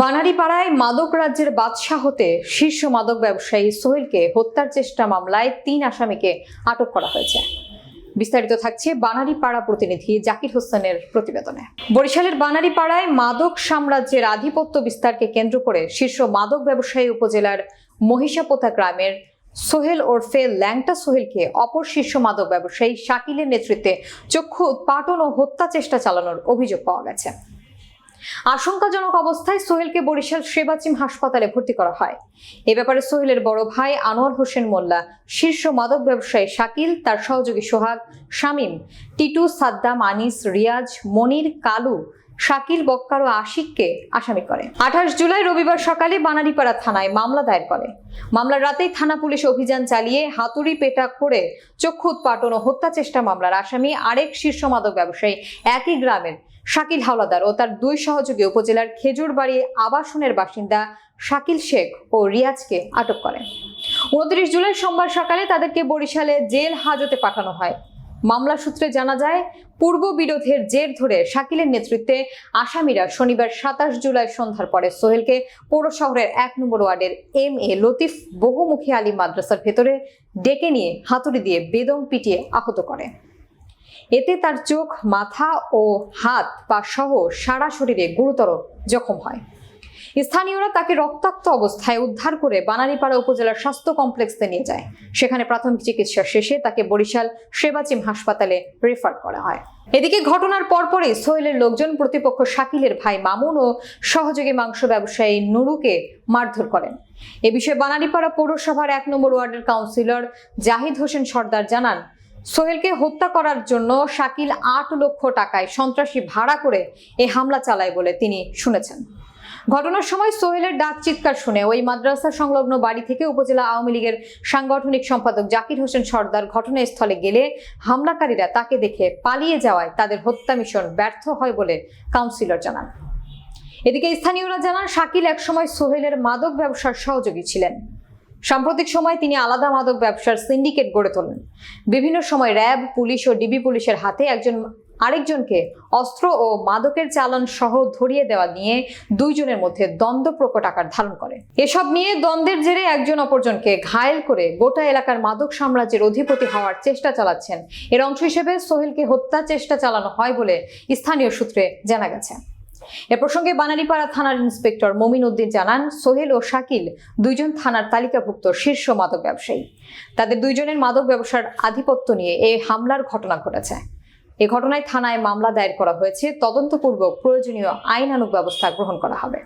বানারীপাড়ায় মাদক রাজ্যের বাদশাহ হতে শীর্ষ মাদক ব্যবসায়ী সোহেলকে হত্যার চেষ্টা মামলায় তিন আসামিকে আটক করা হয়েছে। বিস্তারিত থাকছে বানারীপাড়া প্রতিনিধি জাকির হোসেনের প্রতিবেদনে। বরিশালের বানারীপাড়ায় মাদক সাম্রাজ্যের আধিপত্য বিস্তারকে কেন্দ্র করে শীর্ষ মাদক ব্যবসায়ী উপজেলার মহিষাপোতা গ্রামের সোহেল ওরফে ল্যাংটা সোহেলকে অপর শীর্ষ মাদক ব্যবসায়ী শাকিলের নেতৃত্বে চক্ষু উৎপাটন ও হত্যা চেষ্টা চালানোর অভিযোগ পাওয়া গেছে। আশঙ্কাজনক অবস্থায় সোহেলকে বরিশাল সেবাচিম হাসপাতালে ভর্তি করা হয়। এ ব্যাপারে সোহেলের বড় ভাই আনোয়ার হোসেন মোল্লা, শীর্ষ মাদক ব্যবসায়ী শাকিল, তার সহযোগী সোহাগ শামীম, টিটু সাদ্দাম, আনিস রিয়াজ, মনির কালু শাকিল, বক্কার ও আশিককে আসামি করে। আঠাশ জুলাই রবিবার সকালে বানারীপাড়া থানায় মামলা দায়ের করে। মামলার রাতেই থানা পুলিশ অভিযান চালিয়ে হাতুড়ি পেটা করে চক্ষু উৎপাটন ও হত্যা চেষ্টা মামলার আসামি আরেক শীর্ষ মাদক ব্যবসায়ী একই গ্রামের শাকিল হাওলাদার ও তার দুই সহযোগী উপজেলার খেজুরবাড়ি আবাসনের বাসিন্দা শাকিল শেখ ও রিয়াজকে আটক করে। উনত্রিশ জুলাই সোমবার সকালে তাদেরকে বরিশালে জেল হাজতে পাঠানো হয়। মামলা সূত্রে জানা যায়, পূর্ব বিরোধের জের ধরে শাকিলের নেতৃত্বে আসামিরা শনিবার সাতাশ জুলাই সন্ধ্যার পরে সোহেলকে পৌর শহরের এক নম্বর ওয়ার্ডের এম এ লতিফ বহুমুখী আলী মাদ্রাসার ভেতরে ডেকে নিয়ে হাতুড়ি দিয়ে বেদম পিটিয়ে আহত করে। এতে তার চোখ, মাথা ও হাত পা সহ সারা শরীরে গুরুতর জখম হয়। স্থানীয়রা তাকে রক্তাক্ত অবস্থায় উদ্ধার করে বানারীপাড়া উপজেলার স্বাস্থ্য কমপ্লেক্সে নিয়ে যায়। সেখানে প্রাথমিক চিকিৎসা শেষে তাকে বরিশাল সেবাচিম হাসপাতালে রেফার করা হয়। এদিকে ঘটনার পরপরই সোহেলের লোকজন প্রতিপক্ষ শাকিলের ভাই মামুন ও সহযোগী মাংস ব্যবসায়ী নুরুকে মারধর করেন। এ বিষয়ে বানারীপাড়া পৌরসভার এক নম্বর ওয়ার্ডের কাউন্সিলর জাহিদ হোসেন সর্দার জানান, সোহেলকে হত্যা করার জন্য শাকিল আট লক্ষ টাকায় সন্ত্রাসী ভাড়া করে এ হামলা চালায় বলে তিনি শুনেছেন। ঘটনার সময় সোহেলের ডাক চিৎকার শুনে ওই মাদ্রাসা সংলগ্ন বাড়ি থেকে উপজেলা আওয়ামী লীগের সাংগঠনিক সম্পাদক জাকির হোসেন সর্দার ঘটনাস্থলে গেলে হামলাকারীরা তাকে দেখে পালিয়ে যাওয়ায় তাদের হত্যা মিশন ব্যর্থ হয় বলে কাউন্সিলর জানান। এদিকে স্থানীয়রা জানান, শাকিল একসময় সোহেলের মাদক ব্যবসার সহযোগী ছিলেন। সাম্প্রতিক সময় তিনি আলাদা মাদক ব্যবসার সিন্ডিকেট গড়ে তোলেন। বিভিন্ন সময় র্যাব, পুলিশ ও ডিবি পুলিশের হাতে একজন আরেকজনকে অস্ত্র ও মাদকের চালান সহ ধরিয়ে দেওয়া নিয়ে দুইজনের মধ্যে দ্বন্দ্ব প্রকট আকার ধারণ করে। এসব নিয়ে দ্বন্দ্বের জেরে একজন অপরজনকে ঘায়েল করে গোটা এলাকার মাদক সাম্রাজ্যের অধিপতি হওয়ার চেষ্টা চালাচ্ছেন। এর অংশ হিসেবে সোহেলকে হত্যা চেষ্টা চালানো হয় বলে স্থানীয় সূত্রে জানা গেছে। এ প্রসঙ্গে বানারীপাড়া থানার ইন্সপেক্টর মমিন উদ্দিন জানান, সোহেল ও শাকিল দুইজন থানার তালিকাভুক্ত শীর্ষ মাদক ব্যবসায়ী। তাদের দুইজনের মাদক ব্যবসার আধিপত্য নিয়ে এই হামলার ঘটনা ঘটেছে। এ ঘটনায় থানায় মামলা দায়ের করা হয়েছে। তদন্তপূর্বক প্রয়োজনীয় আইনানুগ ব্যবস্থা গ্রহণ করা হবে।